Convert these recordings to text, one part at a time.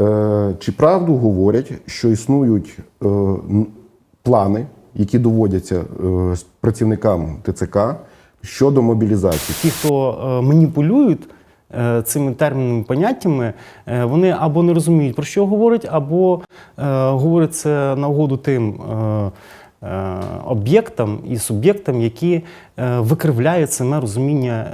Е, Чи правду говорять, що існують е, плани, які доводяться е, працівникам ТЦК щодо мобілізації? Ті, хто маніпулюють цими термінами, поняттями, вони або не розуміють, про що говорять, або говорять це на угоду тим об'єктам і суб'єктам, які викривляють саме розуміння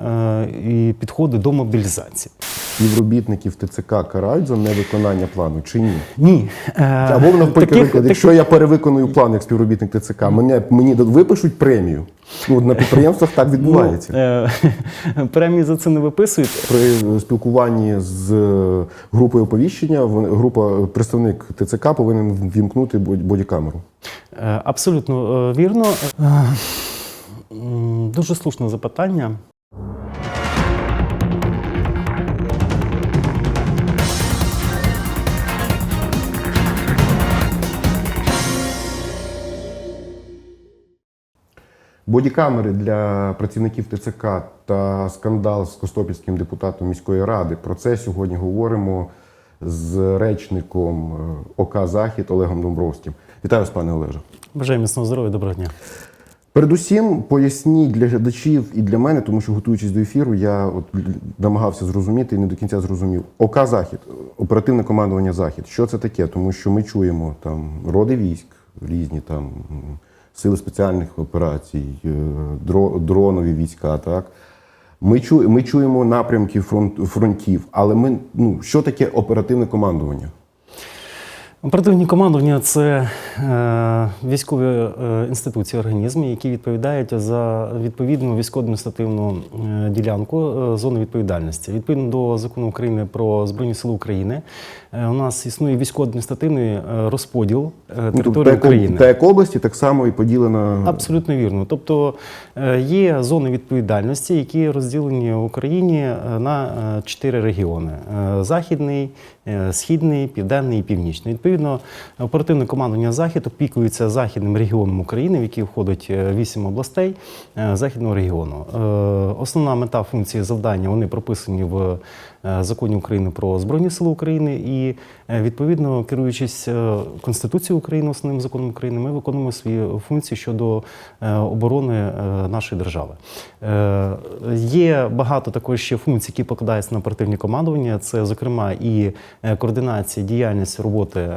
і підходи до мобілізації. Співробітників ТЦК карають за невиконання плану чи ні? Ні. Е, Або навпаки, таких- якщо я перевиконую план як співробітник ТЦК, мене мені випишуть премію. Ну, на підприємствах так відбувається. Ну, премії за це не виписують. При спілкуванні з е, групою оповіщення група представник ТЦК повинен ввімкнути бодь- бодікамеру. Абсолютно вірно. Дуже слушне запитання. Бодікамери для працівників ТЦК та скандал з Костопільським депутатом міської ради. Про це сьогодні говоримо з речником е, ОК Захід Олегом Домбровським. Вітаю вас, пане Олеже. Бажаю міцного здоров'я, доброго дня. Передусім, поясніть для глядачів і для мене, тому що готуючись до ефіру, я от намагався зрозуміти і не до кінця зрозумів. ОК Захід, оперативне командування Захід. Що це таке? Тому що ми чуємо там роди військ, різні там сили спеціальних операцій, е, дронові війська. Так ми чуємо, ми чуємо напрямки фронт, фронтів, але ми ну що таке оперативне командування? Оперативні командування це е, військові е, інституції, організми, які відповідають за відповідну військово-адміністративну е, ділянку зони відповідальності. Відповідно до закону України про Збройні Сили України, у нас існує військово-адміністративний розподіл Ну, тобто, території та, України. та як області так само і поділена Абсолютно вірно. Тобто є зони відповідальності, які розділені в Україні на чотири регіони: західний, східний, південний і північний. Відповідно, оперативне командування Захід опікується західним регіоном України, в який входить е, вісім областей е, західного регіону. Е, Основна мета функції завдання вони прописані в е, законі України про Збройні Сили України і е, відповідно керуючись е, Конституцією України, основним законом України, ми виконуємо свої функції щодо оборони нашої держави. Є багато також ще функцій, які покладаються на оперативні командування. Це, зокрема, і координація діяльності роботи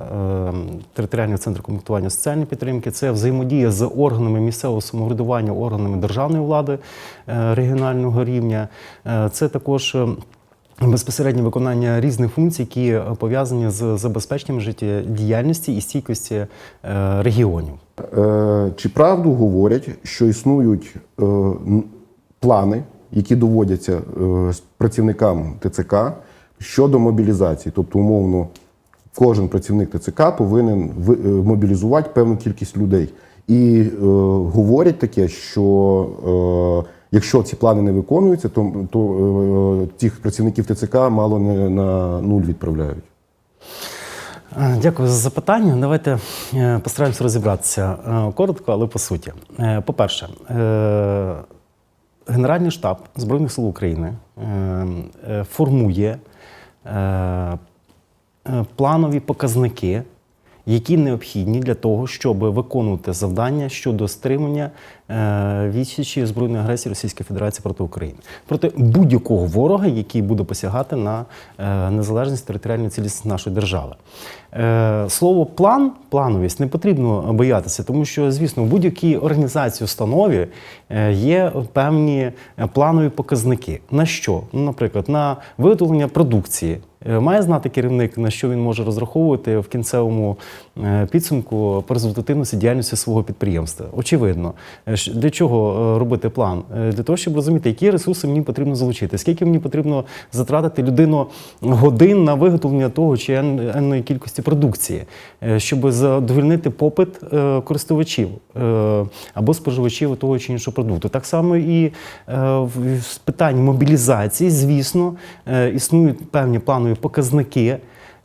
територіального центру комплектування соціальної підтримки, це взаємодія з органами місцевого самоврядування, органами державної влади регіонального рівня. Це також. Безпосереднє виконання різних функцій, які е, пов'язані з забезпеченням життєдіяльності і стійкості е, регіонів. Е, Чи правду говорять, що існують плани, які доводяться працівникам ТЦК щодо мобілізації? Тобто, умовно, кожен працівник ТЦК повинен ви- мобілізувати певну кількість людей. І е, говорять таке, що е, якщо ці плани не виконуються, то, то е, тих працівників ТЦК мало не на нуль відправляють. Е, Дякую за запитання. Давайте е, постараємося розібратися коротко, але по суті. По-перше, Генеральний штаб Збройних сил України формує планові показники, які необхідні для того, щоб виконувати завдання щодо стримання е, відсічі збройної агресії Російської Федерації проти України, проти будь-якого ворога, який буде посягати на е, незалежність територіальну цілісність нашої держави. Е, Слово план, плановість не потрібно боятися, тому що, звісно, в будь-якій організації установі є певні планові показники. На що? Ну, наприклад, на виготовлення продукції. Е, Має знати керівник, на що він може розраховувати в кінцевому е, підсумку по результативності діяльності свого підприємства. Очевидно, Е, для чого робити план? Для того, щоб розуміти, які ресурси мені потрібно залучити, скільки мені потрібно затратити людину годин на виготовлення того чи енної кількості продукції, щоб задовольнити попит користувачів або споживачів того чи іншого продукту. Так само і в питанні мобілізації, звісно, існують певні планові показники.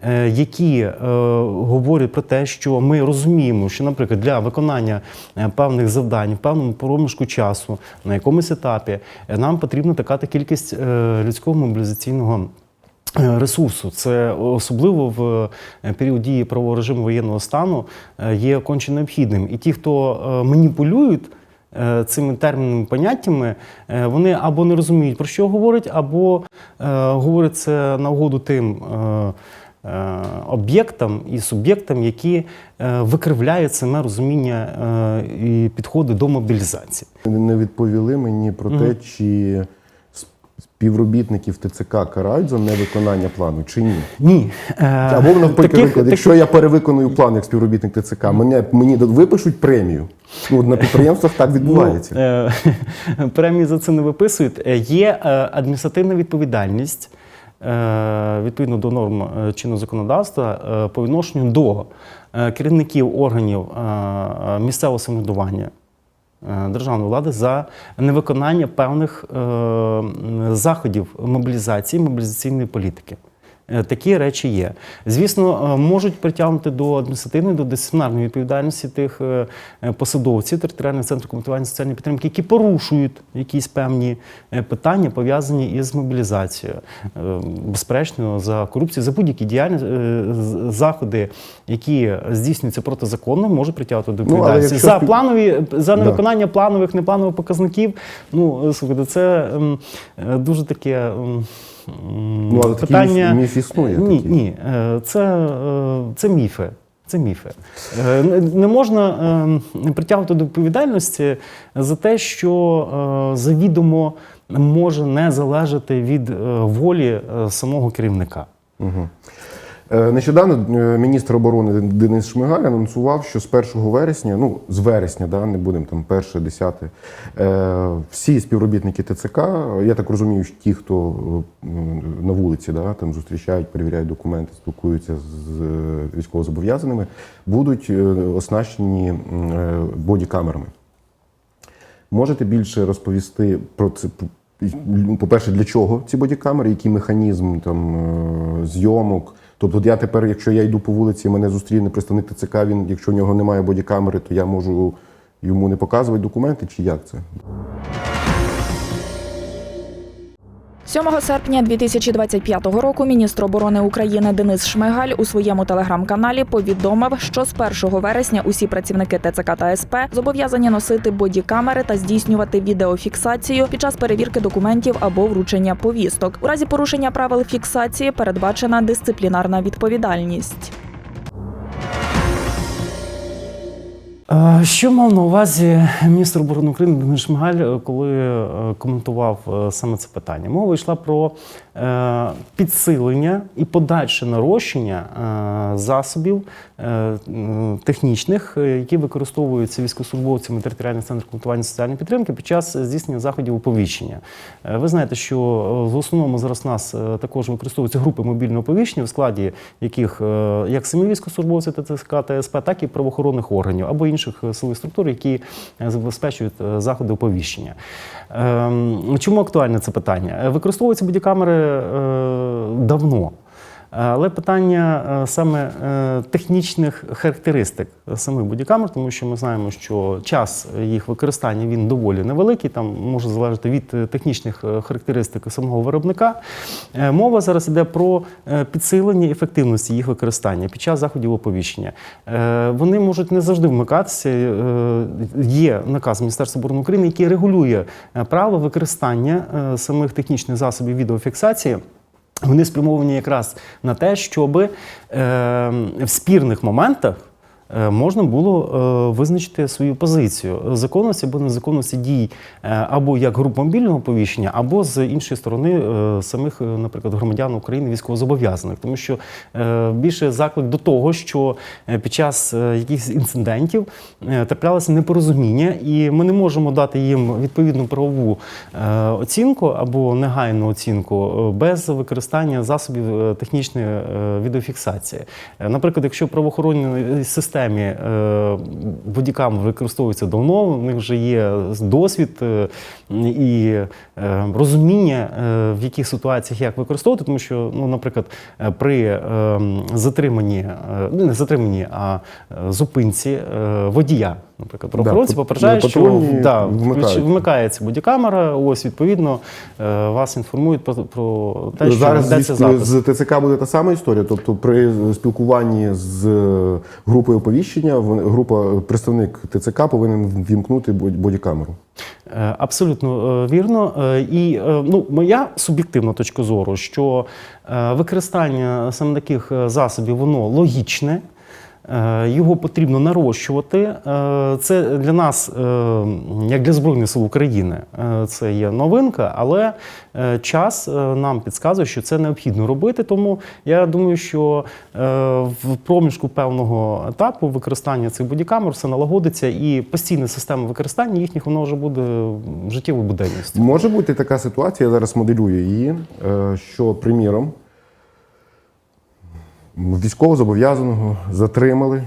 е, Які е, говорять про те, що ми розуміємо, що, наприклад, для виконання е, певних завдань в певному проміжку часу на якомусь етапі нам потрібна така кількість е, людського мобілізаційного ресурсу. Це особливо в період дії правового режиму воєнного стану є конче необхідним. І ті, хто маніпулюють. Е, Цими термінами, поняттями е, вони або не розуміють, про що говорять, або е, говорять це на угоду тим об'єктам і суб'єктам, які викривляють саме розуміння і підходи до мобілізації. Не відповіли мені про те, чи співробітників ТЦК карають за невиконання плану, чи ні. Ні. Е, Або навпаки, таких- приклад, якщо я перевиконую план як співробітник ТЦК, мене мені випишуть премію. Ну, на підприємствах так відбувається. Ну, е, премії за це не виписують. Е, Є адміністративна відповідальність відповідно до норм чинного законодавства по відношенню до керівників органів місцевого самоврядування. Е, Державної влади за невиконання певних е, заходів мобілізації, мобілізаційної політики. Е, Такі речі є. Звісно, е, можуть притягнути до адміністративної, до дисциплінарної відповідальності тих е, посадовців територіальних центрів комплектування соціальної підтримки, які порушують якісь певні питання, пов'язані із мобілізацією. Безперечно, за корупцію, за будь-які діяльність е, заходи, які здійснюються протизаконно, можуть притягувати до Ну, відповідальності. якщо за планові за Да. невиконання планових, непланових показників. Ну слухайте, це ем, дуже таке. Ну, але такий міф- міф існує Ні, такий. ні, е, це, е, це міфи. Це міфи. Е, не- можна притягувати до відповідальності за те, що завідомо може не залежати від волі самого керівника. Угу. Нещодавно е, міністр оборони Денис Шмигаль анонсував, що з 1 вересня, ну з вересня, да, не будемо там перше, десяте, е, всі співробітники ТЦК, я так розумію, що ті, хто е, на вулиці да, там зустрічають, перевіряють документи, спілкуються з е, військовозобов'язаними, будуть е, оснащені е, бодікамерами. Можете більше розповісти про це? Ну, По-перше, для чого ці бодікамери, який механізм там е, зйомок? Тобто, я тепер, якщо я йду по вулиці, мене зустріне представник ТЦК, він, якщо в нього немає бодікамери, то я можу йому не показувати документи, чи як це? 7 серпня 2025 року міністр оборони України Денис Шмигаль у своєму телеграм-каналі повідомив, що з 1 вересня усі працівники ТЦК та СП зобов'язані носити бодікамери та здійснювати відеофіксацію під час перевірки документів або вручення повісток. У разі порушення правил фіксації передбачена дисциплінарна відповідальність. Що мав на увазі міністр оборони України Денис Шмигаль, е, коли е, коментував е, саме це питання? Мова йшла про підсилення і подальше нарощення засобів технічних, е, які використовуються військовослужбовцями територіальних центрів комплектування соціальної підтримки під час здійснення заходів оповіщення. Е, Ви знаєте, що е, в основному зараз нас е, також використовуються групи мобільного оповіщення, в складі яких е, як самі військовослужбовці ТЦК та СП, так і правоохоронних органів або інших е, силових структур, які е, забезпечують е, заходи оповіщення. Ем, Чому актуальне це питання? Е, Використовуються бодікамери е, давно. Але питання е, саме е, технічних характеристик самих бодікамер, тому що ми знаємо, що час їх використання він доволі невеликий, там може залежати від е, технічних характеристик самого виробника. Мова зараз йде про підсилення ефективності їх використання під час заходів оповіщення. Вони можуть не завжди вмикатися. Є наказ Міністерства оборони України, який регулює право використання самих технічних засобів відеофіксації. Вони спрямовані якраз на те, щоб е, в спірних моментах можна було е, визначити свою позицію законності або незаконності дій е, або як груп мобільного повіщення, або з іншої сторони е, самих, е, наприклад, громадян України військовозобов'язаних, тому що е, більше заклик до того, що е, під час е, якихось інцидентів е, траплялося непорозуміння, і ми не можемо дати їм відповідну правову е, оцінку або негайну оцінку е, без використання засобів е, технічної е, відеофіксації. Е, Наприклад, якщо правоохоронні системи системі е, бодікам використовуються давно. У них вже є досвід е, і е, розуміння, в яких ситуаціях як використовувати, тому що, ну, наприклад, при затриманні, ну не затриманні, а зупинці водія. Наприклад, правоохоронці пат- попереджають, що да, вмикають. включ- вмикається бодікамера. Ось відповідно вас інформують про, про те, що Зараз ведеться з, запис. з ТЦК буде та сама історія. Тобто, при спілкуванні з групою оповіщення група представник ТЦК повинен вімкнути бо- бодікамеру. Е, Абсолютно е, вірно. Е, І е, ну, моя суб'єктивна точка зору, що е, використання саме таких е, засобів воно логічне. Е, Його потрібно нарощувати. Е, Це для нас, е, як для Збройних сил України, це є новинка, але час нам підказує, що це необхідно робити. Тому я думаю, що в проміжку певного етапу використання цих бодікамер все налагодиться, і постійна система використання їхніх воно вже буде життєвою буденністю. Може бути така ситуація, я зараз моделюю її, що, приміром, військовозобов'язаного затримали.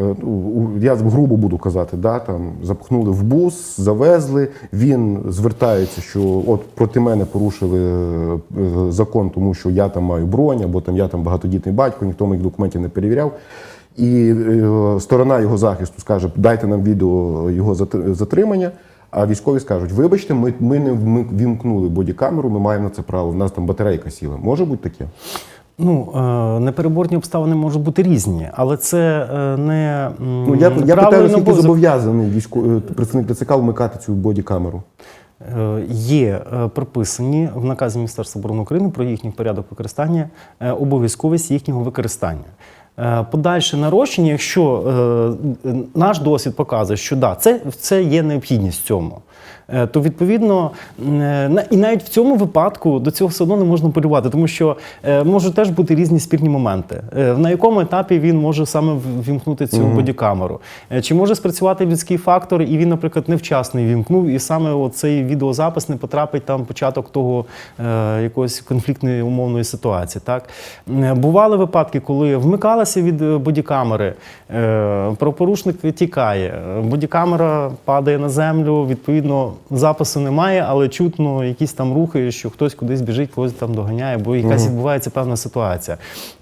е, ну, у- Я грубо буду казати, да, там, запхнули в бус, завезли. Він звертається, що от проти мене порушили е, закон, тому що я там маю бронь, або там я там багатодітний батько, ніхто моїх документів не перевіряв. І е, сторона його захисту скаже: дайте нам відео його затримання. А військові скажуть: вибачте, ми, ми не вімкнули бодікамеру, ми маємо на це право. В нас там батарейка сіла. Може бути таке? Ну, е, непереборні обставини можуть бути різні, але це е, не Ну я, я питаю, наскільки зобов'язаний військо, е, представник ТЦК вмикати цю бодікамеру. Є прописані в наказі Міністерства оборони України про їхній порядок використання обов'язковість їхнього використання. Подальше нарощення, якщо наш досвід показує, що да, це, це є необхідність в цьому. Е, То відповідно е, і навіть в цьому випадку до цього все одно не можна полювати, тому що е, можуть теж бути різні спірні моменти. На якому етапі він може саме вімкнути цю бодікамеру? Е, Чи може спрацювати людський фактор, і він, наприклад, невчасно вімкнув, і саме цей відеозапис не потрапить там початок того якоїсь конфліктної умовної ситуації. Так бували випадки, коли вмикалася від бодікамери, правопорушник тікає, бодікамера падає на землю. Відповідно, запису немає, але чутно якісь там рухи, що хтось кудись біжить, когось там доганяє, бо якась відбувається певна ситуація.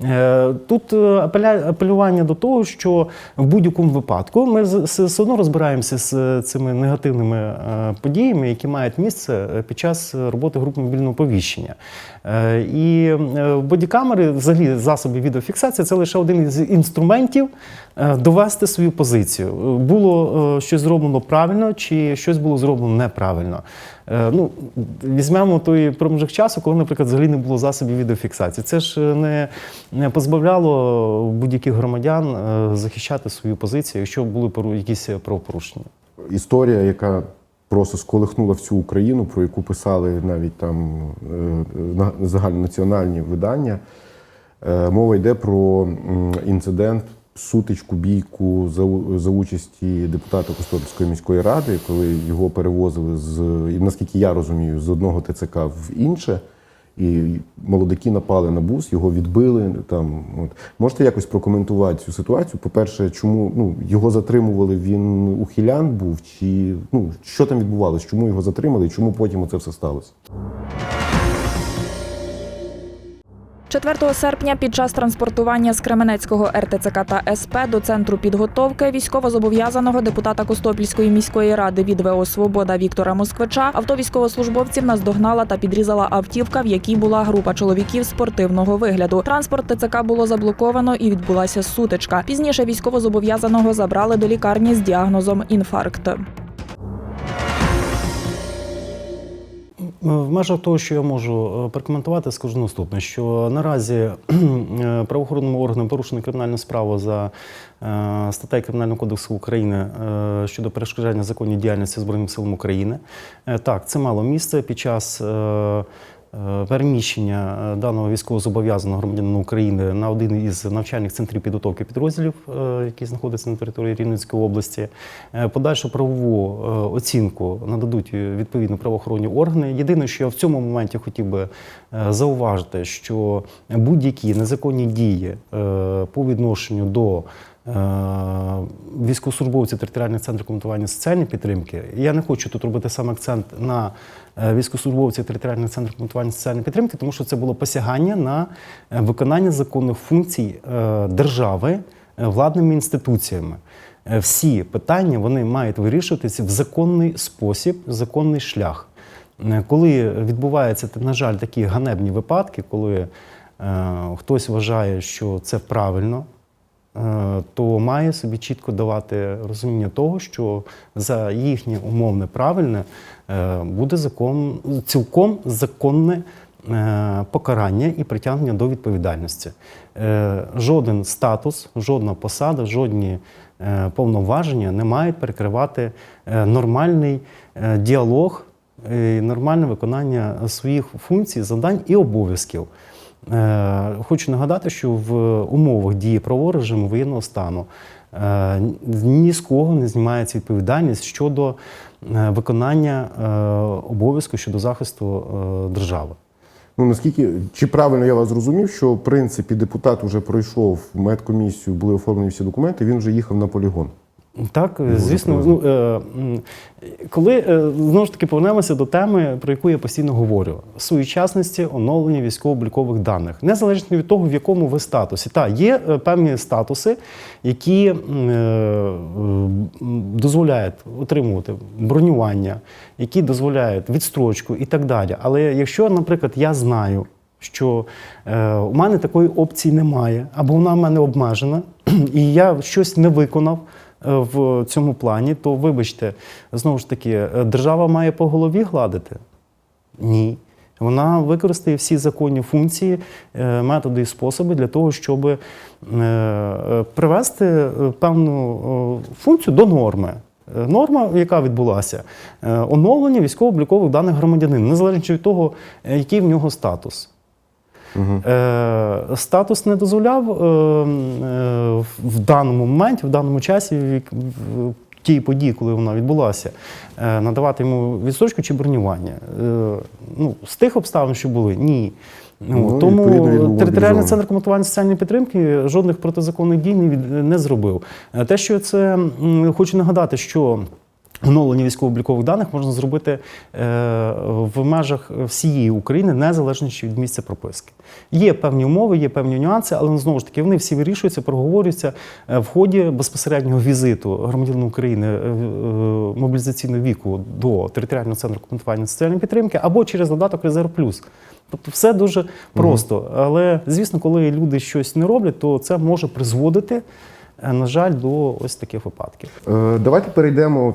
Е, Тут е, апеля- апелювання до того, що в будь-якому випадку ми все одно розбираємося з е, цими негативними подіями, які мають місце під час роботи групи мобільного повіщення. Е, І е, бодікамери, взагалі, засоби відеофіксації це лише один із інструментів е, довести свою позицію. Було щось зроблено правильно, чи щось було зроблено неправильно. Ну, візьмемо той проміжок часу, коли, наприклад, взагалі не було засобів відеофіксації. Це ж не, позбавляло будь-яких громадян захищати свою позицію, якщо були якісь правопорушення. Історія, яка просто сколихнула всю Україну, про яку писали навіть там е, на- загальнонаціональні видання. Е, Мова йде про інцидент, сутичку, бійку за участі депутата Костопільської міської ради, коли його перевозили з, наскільки я розумію, з одного ТЦК в інше. І молодики напали на бус, його відбили. Там от можете якось прокоментувати цю ситуацію? По-перше, чому ну його затримували? Він ухилян був, чи ну що там відбувалось? Чому його затримали? Чому потім це все сталося? 4 серпня під час транспортування з Кременецького РТЦК та СП до центру підготовки військовозобов'язаного депутата Костопільської міської ради від ВО Свобода Віктора Москвича авто військовослужбовців наздогнала та підрізала автівка, в якій була група чоловіків спортивного вигляду. Транспорт ТЦК було заблоковано і відбулася сутичка. Пізніше військовозобов'язаного забрали до лікарні з діагнозом інфаркт. В межах того, що я можу е, прокоментувати, скажу наступне: що наразі е, правоохоронним органам порушена кримінальна справа за е, статтею Кримінального кодексу України е, щодо перешкоджання законній діяльності Збройним силам України. Е, Так, це мало місце під час. Е, Переміщення е, даного військовозобов'язаного громадянина України на один із навчальних центрів підготовки підрозділів, е, які знаходяться на території Рівненської області. Подальшу правову оцінку нададуть відповідно правоохоронні органи. Єдине, що я в цьому моменті хотів би зауважити, що будь-які незаконні дії по відношенню до е, військовослужбовці територіальних центрів коментування соціальної підтримки. Я не хочу тут робити сам акцент на військовослужбовців територіальних центрів коментування соціальної підтримки, тому що це було посягання на е, виконання законних функцій е, держави е, владними інституціями. Е, Всі питання вони мають вирішуватися в законний спосіб, в законний шлях. Е, Коли відбуваються, на жаль, такі ганебні випадки, коли е, хтось вважає, що це правильно, е, то має собі чітко давати розуміння того, що за їхнє умовне правильне е, буде закон, цілком законне е, покарання і притягнення до відповідальності. Е, Жоден статус, жодна посада, жодні е, повноваження не мають перекривати е, нормальний е, діалог, е, нормальне виконання своїх функцій, завдань і обов'язків. Е, Хочу нагадати, що в умовах дії правового режиму воєнного стану е, ні з кого не знімається відповідальність щодо е, виконання обов'язку щодо захисту держави. Ну наскільки чи правильно я вас зрозумів, що в принципі депутат вже пройшов медкомісію, були оформлені всі документи, він вже їхав на полігон. Так, звісно, ну, е, коли е, знову ж таки повернемося до теми, про яку я постійно говорю: своєчасності оновлення військово-облікових даних, незалежно від того, в якому ви статусі. Так, є е, певні статуси, які е, дозволяють отримувати бронювання, які дозволяють відстрочку і так далі. Але якщо, наприклад, я знаю, що е, у мене такої опції немає, або вона в мене обмежена, і я щось не виконав в цьому плані, то вибачте, знову ж таки, е, держава має по голові гладити? Ні. Вона використає всі законні функції, е, методи і способи для того, щоб е, е, привести е, певну е, функцію до норми. Е, Норма, яка відбулася, е, оновлення військово-облікових даних громадянина, незалежно від того, е, який в нього статус. Е, Статус не дозволяв е, е, в даному моменті, в даному часі, в тій події, коли вона відбулася, е, надавати йому відстрочку чи бронювання. Е, Ну, з тих обставин, що були, ні. Ну, тому територіальний центр комутування соціальної підтримки жодних протизаконних дій не, від- не зробив. Те, що це хочу нагадати, що оновлення військово-облікових даних можна зробити е, в межах всієї України, незалежно від місця прописки. Є певні умови, є певні нюанси, але знову ж таки вони всі вирішуються, проговорюються е, в ході безпосереднього візиту громадянина України е, мобілізаційного віку до територіального центру коментування соціальної підтримки або через додаток Резерв Плюс. Тобто все дуже просто. Але звісно, коли люди щось не роблять, то це може призводити, на жаль, до ось таких випадків. Е, Давайте перейдемо.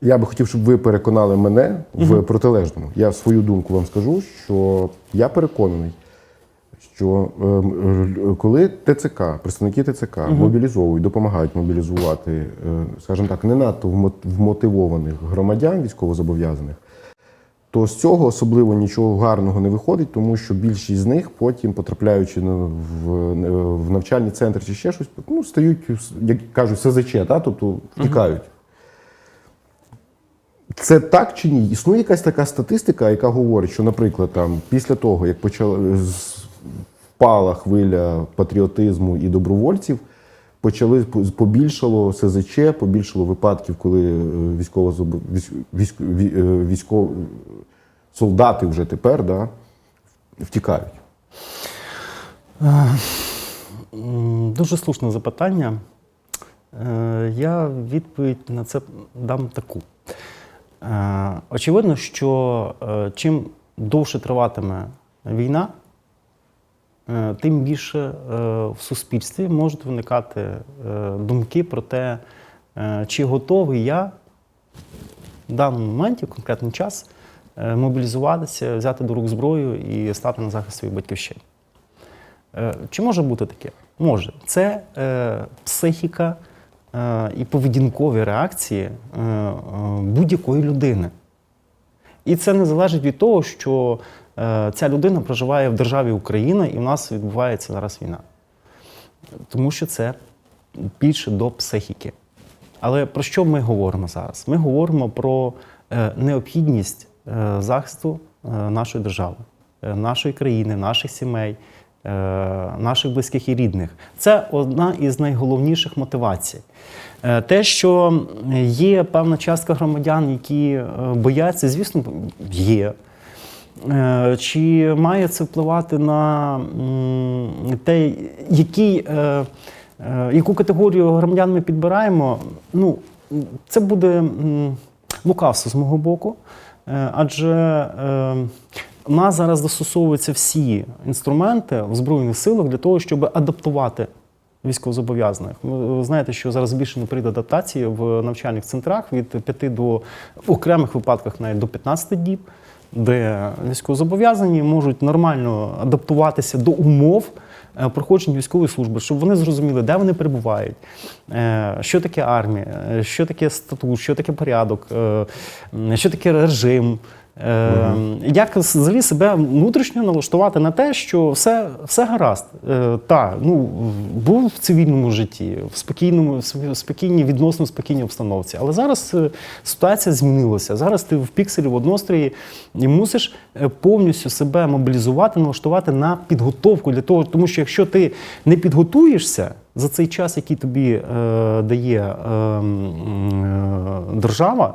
Я би хотів, щоб ви переконали мене в протилежному. Я свою думку вам скажу, що я переконаний, що е, м, е, коли ТЦК, представники ТЦК мобілізовують, допомагають мобілізувати, е, скажімо так, не надто вмо- вмотивованих громадян військовозобов'язаних, то з цього особливо нічого гарного не виходить, тому що більшість з них потім, потрапляючи в, в навчальні центри чи ще щось, ну, стають, як кажуть, СЗЧ, та, тобто втікають. Це так чи ні? Існує якась така статистика, яка говорить, що, наприклад, там, після того, як почала впала хвиля патріотизму і добровольців, почали побільшало СЗЧ, побільшало випадків, коли е, військово військ, військ, ві- е, військов, солдати вже тепер да, втікають. Дуже слушне запитання. Е, Я відповідь на це дам таку. Очевидно, що чим довше триватиме війна, тим більше е, в суспільстві можуть виникати е, думки про те, е, чи готовий я в даному моменті, в конкретний час, е, мобілізуватися, взяти до рук зброю і стати на захист своєї батьківщини. Е, Чи може бути таке? Може. Це е, психіка е, і поведінкові реакції е, е, будь-якої людини. І це не залежить від того, що е, ця людина проживає в державі Україна і в нас відбувається зараз війна. Тому що це більше до психіки. Але про що ми говоримо зараз? Ми говоримо про е, необхідність е, захисту е, нашої держави, е, нашої країни, наших сімей, е, наших близьких і рідних. Це одна із найголовніших мотивацій. Е, Те, що є певна частка громадян, які е, бояться, звісно, є. Е, Чи має це впливати на те, який, е, е, яку категорію громадян ми підбираємо? Ну, це буде лукавство з мого боку, адже у нас зараз застосовуються всі інструменти в Збройних силах для того, щоб адаптувати військовозобов'язаних. Ви знаєте, що зараз збільшено період адаптації в навчальних центрах від 5 до в окремих випадках навіть до 15 діб, де військовозобов'язані можуть нормально адаптуватися до умов е, проходження військової служби, щоб вони зрозуміли, де вони перебувають, е, що таке армія, е, що таке статут, що таке порядок, що таке режим. Е, Як взагалі себе внутрішньо налаштувати на те, що все, все гаразд. Е, та, ну, був в цивільному житті, в спокійному, в спокійній, відносно спокійній обстановці. Але зараз е, ситуація змінилася. Зараз ти в пікселі в однострої і мусиш е, повністю себе мобілізувати, налаштувати на підготовку для того, тому що якщо ти не підготуєшся за цей час, який тобі е, дає е, е, держава,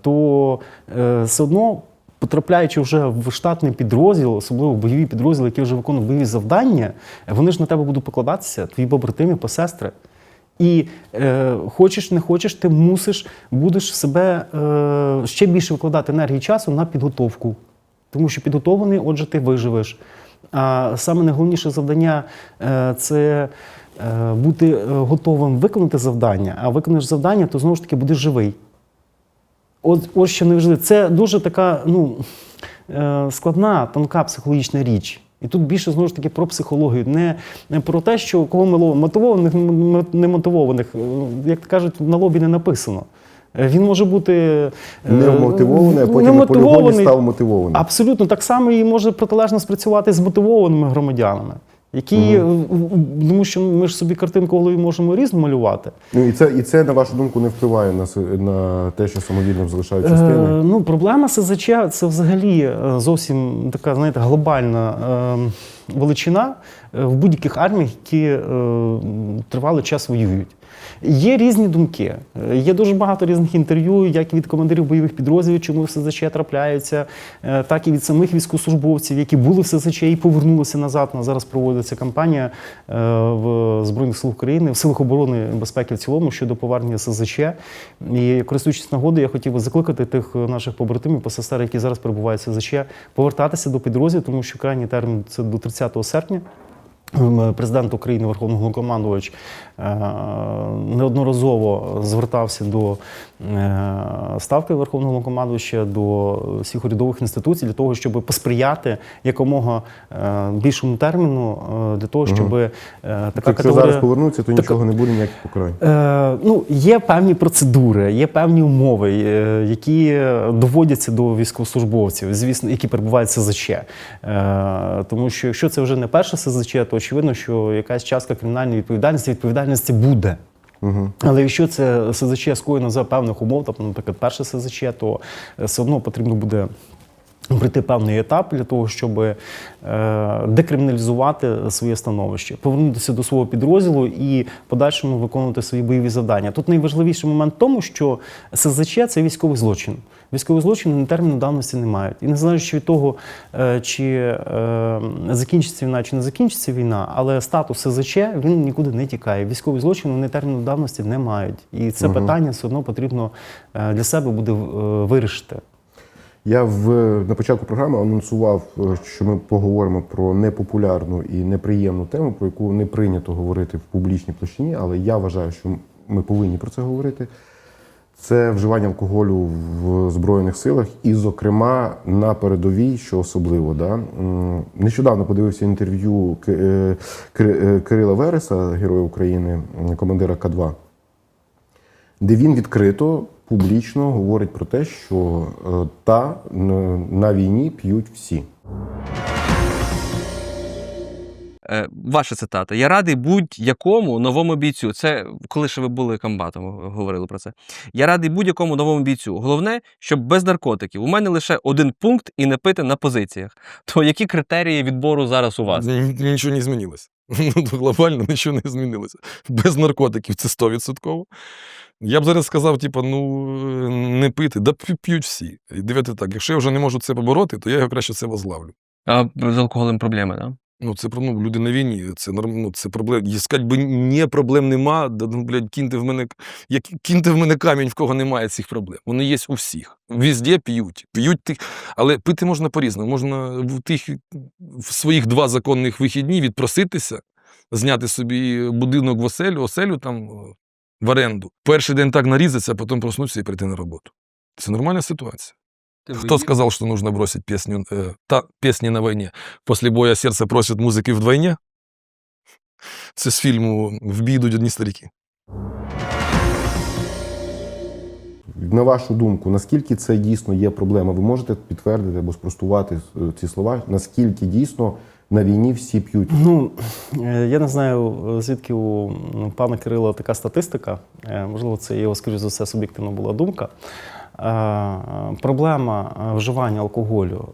то е, все одно. Потрапляючи вже в штатний підрозділ, особливо бойові підрозділи, які вже виконують бойові завдання, вони ж на тебе будуть покладатися, твої побратими, посестри. І е, хочеш, не хочеш, ти мусиш, будеш себе е, ще більше викладати енергії часу на підготовку. Тому що підготовлений, отже, ти виживеш. А саме найголовніше завдання е, це е, бути е, готовим виконати завдання, а виконаєш завдання, то знову ж таки будеш живий. От, ось що неважливо. Це дуже така ну, е, складна, тонка психологічна річ. І тут більше знову ж таки про психологію, не, не про те, що кого ми ловимо, мотивованих, немотивованих. Е, Як кажуть, на лобі не написано. Е, Він може бути е, Немотивований, а потім на полігоні став мотивованим. Абсолютно так само і може протилежно спрацювати з мотивованими громадянами, які, е, тому що ми ж собі картинку в голові можемо різно малювати. Ну і це, і це, на вашу думку, не впливає на, на те, що самовільно залишають Е, ну, проблема СЗЧ це взагалі е, зовсім така, знаєте, глобальна е, величина в будь-яких арміях, які е, тривалий час воюють. Є різні думки. Е, Є дуже багато різних інтерв'ю, як від командирів бойових підрозділів, чому в СЗЧ трапляються, е, так і від самих військовослужбовців, які були в СЗЧ і повернулися назад. На зараз проводиться кампанія е, в Збройних сил України, в силах оборони безпеки в цілому щодо повернення СЗЧ. І користуючись нагодою, я хотів би закликати тих наших побратимів, посестер, які зараз перебувають в СЗЧ, повертатися до підрозділів, тому що крайній термін це до 30 серпня. Ем, Президент України, Верховний Головнокомандувач, е, неодноразово звертався до е, ставки Верховного Головнокомандувача, до всіх урядових інституцій для того, щоб посприяти якомога е, більшому терміну е, для того, щоб е, така Якщо категорія... зараз повернуться, то така- нічого не буде, ніяких покарань. Е, ну, є певні процедури, є певні умови, е, які доводяться до військовослужбовців, звісно, які перебувають в СЗЧ. Е, тому що якщо це вже не перше СЗЧ, то очевидно, що якась частка кримінальної відповідальності відповідальності буде. Але якщо це СЗЧ скоєно за певних умов, тобто, наприклад, перше СЗЧ, то е, все одно потрібно буде. Пройти певний етап для того, щоб е, декриміналізувати своє становище, повернутися до свого підрозділу і подальшому виконувати свої бойові завдання. Тут найважливіший момент в тому, що СЗЧ це військовий злочин. Військові злочини терміну давності не мають. І незалежно від того, е, чи е, закінчиться війна, чи не закінчиться війна, але статус СЗЧ він нікуди не тікає. Військові злочини вони терміну давності не мають. І це питання все одно потрібно для себе буде вирішити. Я в, на початку програми анонсував, е, що ми поговоримо про непопулярну і неприємну тему, про яку не прийнято говорити в публічній площині, але я вважаю, що ми повинні про це говорити. Це вживання алкоголю в Збройних силах, і, зокрема, на передовій, що особливо. Да? Нещодавно подивився інтерв'ю е, е, Кирила Вереса, Героя України, командира К2 де він відкрито публічно говорить про те, що е, та на війні п'ють всі. Е, Ваша цитата. Я радий будь-якому новому бійцю. Це коли ще ви були комбатом, говорили про це. Я радий будь-якому новому бійцю. Головне, щоб без наркотиків. У мене лише один пункт і не пити на позиціях. То які критерії відбору зараз у вас? Нічого не змінилося. Ну, глобально нічого не змінилося. Без наркотиків це 100%. Я б зараз сказав, типу, ну не пити, да п'ють всі. І дивіться так, якщо я вже не можу це побороти, то я його краще це возглавлю. А з алкоголем проблеми, так? Да? Ну, це про- ну, люди на війні, це ну, це проблем. І сказати би, ні, проблем нема, да, ну, блядь, киньте в мене, як, киньте в мене камінь, в кого немає цих проблем. Вони є у всіх. Везде п'ють. П'ють тих, але пити можна по-різному. Можна в тих в своїх два законних вихідні відпроситися, зняти собі будинок в оселю, оселю там в оренду. Перший день так нарізатися, а потім проснутися і прийти на роботу. Це нормальна ситуація. Кто сказал, что нужно бросить песню, э, та, песни на войне? После боя сердце просит музыки вдвойне? Це з фільму В бій йдуть одні старики. На вашу думку, наскільки це дійсно є проблема? Ви можете підтвердити або спростувати е, ці слова? Наскільки дійсно на війні всі п'ють? Ну, е, я не знаю, е, звідки у пана Кирила така статистика. Е, Можливо, це його, скоріш за все, суб'єктивна була думка. Проблема вживання алкоголю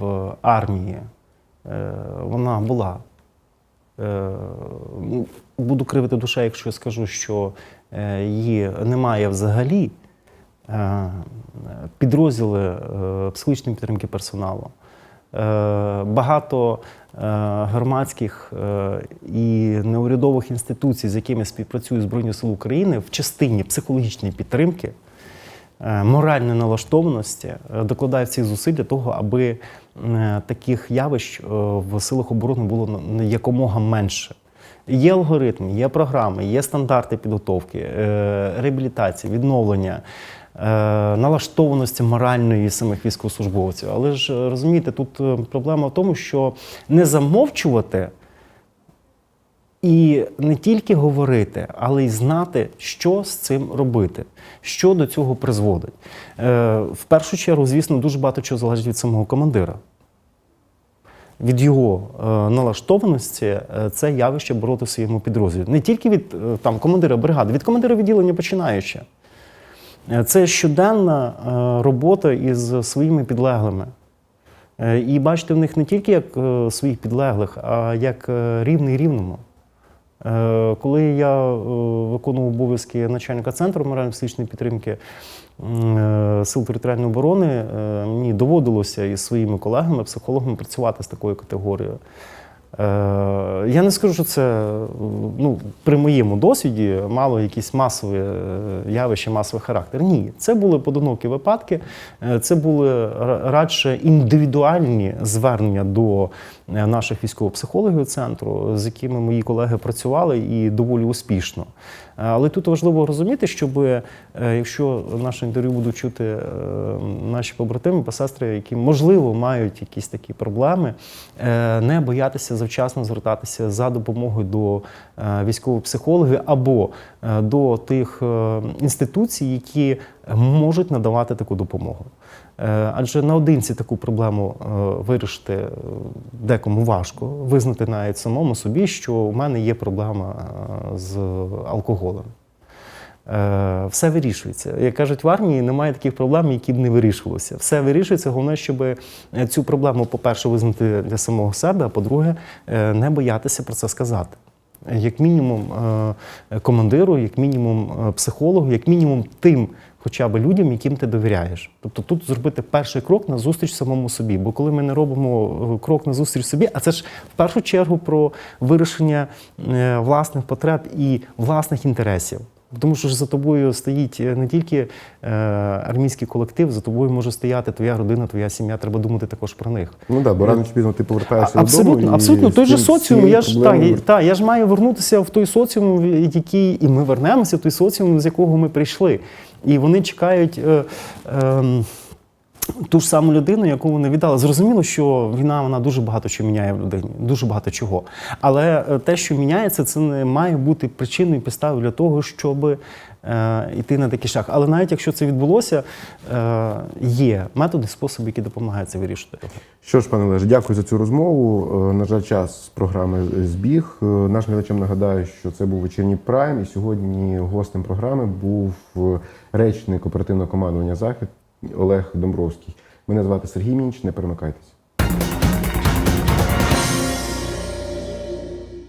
в армії вона була. Буду кривити душе, якщо я скажу, що її немає взагалі. Підрозділи психологічної підтримки персоналу. Е, Багато е, громадських е, і неурядових інституцій, з якими співпрацюють Збройні Сили України, в частині психологічної підтримки, моральної налаштованості докладають всіх зусиль для того, аби таких явищ в силах оборони було якомога менше. Є алгоритми, є програми, є стандарти підготовки, реабілітації, відновлення, налаштованості моральної самих військовослужбовців. Але ж е, розумієте, тут е, проблема в тому, що не замовчувати і не тільки говорити, але й знати, що з цим робити, що до цього призводить. Е, В першу чергу, звісно, дуже багато чого залежить від самого командира. Від його е, налаштованості е, це явище бороти в своєму підрозділі. Не тільки від е, там, командира бригади, від командира відділення починаючи. Е, Це щоденна е, робота із своїми підлеглими. Е, І бачити в них не тільки як своїх підлеглих, а як рівний рівному. Коли я виконував обов'язки начальника центру морально-психічної підтримки Сил територіальної оборони, мені доводилося із своїми колегами, психологами працювати з такою категорією. Е, Я не скажу, що це е, ну, при моєму досвіді мало якісь масові явище, явища, масовий характер. Ні, це були подонокі випадки, е, це були радше індивідуальні звернення до е, наших військово-психологів центру, з якими мої колеги працювали і доволі успішно. Е, Але тут важливо розуміти, щоб е, якщо наше інтерв'ю будуть чути е, наші побратими, посестри, які можливо мають якісь такі проблеми, е, не боятися завчасно звертатися за допомогою до е, військових або е, до тих е, інституцій, які можуть надавати таку допомогу. Е, Адже наодинці таку проблему е, вирішити е, декому важко, визнати навіть самому собі, що у мене є проблема з алкоголем. Все вирішується. Як кажуть, в армії немає таких проблем, які б не вирішувалися. Все вирішується. Головне, щоб цю проблему, по-перше, визнати для самого себе, а по-друге, не боятися про це сказати. Як мінімум командиру, як мінімум психологу, як мінімум тим хоча б людям, яким ти довіряєш. Тобто тут зробити перший крок на зустріч самому собі. Бо коли ми не робимо е, крок на зустріч собі, а це ж в першу чергу про вирішення е, власних потреб і власних інтересів. Тому що ж за тобою стоїть е, не тільки е, армійський колектив, за тобою може стояти твоя родина, твоя сім'я. Треба думати також про них. Ну так, бо рано чи пізно ти повертаєшся Абсолютно, додому. і абсолютно. Той же соціум. Я ж, так, і- та, я ж маю вернутися в той соціум, який і ми вернемося в той соціум, з якого ми прийшли. І вони чекають. Е, ем, ту ж саму людину, яку вони віддали. Зрозуміло, що війна вона дуже багато що міняє в людині, дуже багато чого. Але е, те, що міняється, це не має бути причиною і підставою для того, щоб е, йти на такий шлях. Але навіть якщо це відбулося, е, є методи, способи, які допомагають це вирішити. Що ж, пане Олеже, дякую за цю розмову. Е, На жаль, час програми збіг. Е, Нашим глядачам нагадаю, що це був вечірній прайм, і сьогодні гостем програми був е, речник оперативного командування Захід Олег Домбровський. Мене звати Сергій Мінч. Не перемикайтеся.